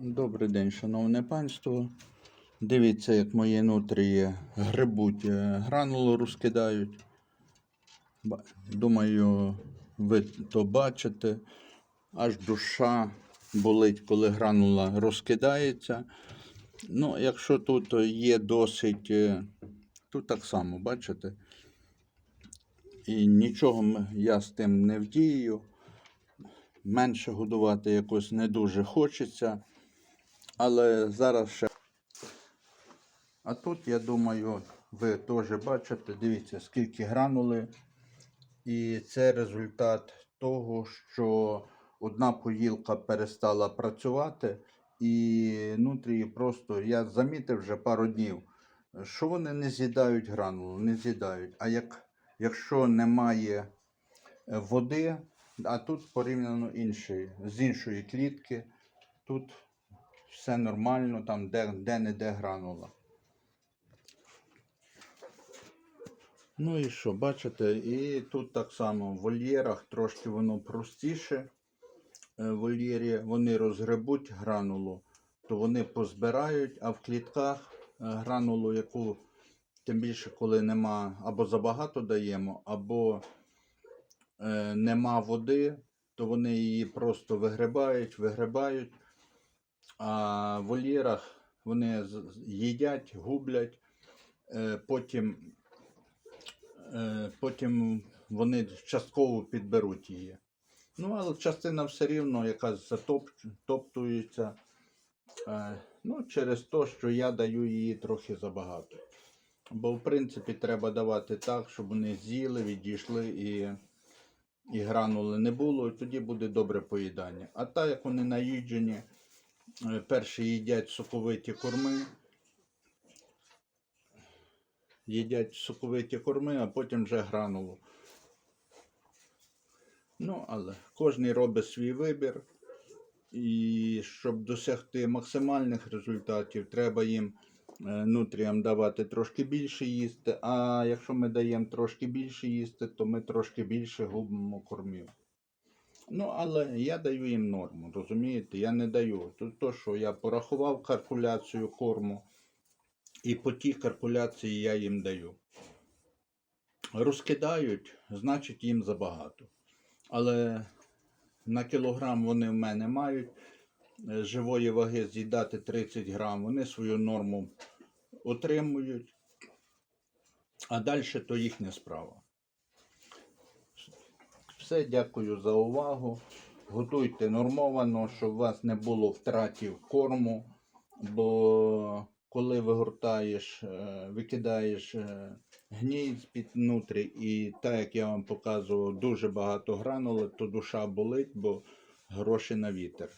Добрий день, шановне панство. Дивіться, як мої нутрії грибуть, е, гранулу розкидають. Думаю, ви то бачите. Аж душа болить, коли гранула розкидається. Ну, якщо тут є досить, е, тут так само, бачите. І нічого я з тим не вдію. Менше годувати якось не дуже хочеться. Але зараз ще. А тут, я думаю, ви теж бачите, дивіться, скільки гранули. І це результат того, що одна поїлка перестала працювати, і нутрії просто, я замітив вже пару днів, що вони не з'їдають гранулу, не з'їдають. А як, якщо немає е, води, а тут порівняно інший, з іншої клітки, тут все нормально, там де, де не де гранула. Ну і що, бачите, і тут так само в вольєрах трошки воно простіше. Е, В вольєрі вони розгребуть гранулу, то вони позбирають, а в клітках е, гранулу, яку тим більше, коли нема або забагато даємо, або е, нема води, то вони її просто вигребають, вигребають. А в вольєрах вони їдять, гублять, е, потім, е, потім вони частково підберуть її. Ну, але частина все рівно якась затоптується. Е, ну, через те, що я даю її трохи забагато. Бо, в принципі, треба давати так, щоб вони з'їли, відійшли і, і гранули не було, і тоді буде добре поїдання. А так як вони наїджені, перші їдять соковиті корми, їдять соковиті корми, а потім вже гранулу. Ну, але кожен робить свій вибір. І щоб досягти максимальних результатів, треба їм е, нутріям давати трошки більше їсти. А якщо ми даємо трошки більше їсти, то ми трошки більше губимо кормів. Ну, але я даю їм норму, розумієте? Я не даю. Тут то, що я порахував калькуляцію корму, і по тій калькуляції я їм даю. Розкидають, значить їм забагато. Але на кілограм вони в мене мають е, живої ваги з'їдати 30 грам. Вони свою норму отримують, а далі то їхня справа. Все, дякую за увагу. Готуйте нормовано, щоб у вас не було втратів корму, бо коли вигортаєш, е, викидаєш е, гній з-під нутрі, і так як я вам показував, дуже багато гранули, то душа болить, бо гроші на вітер.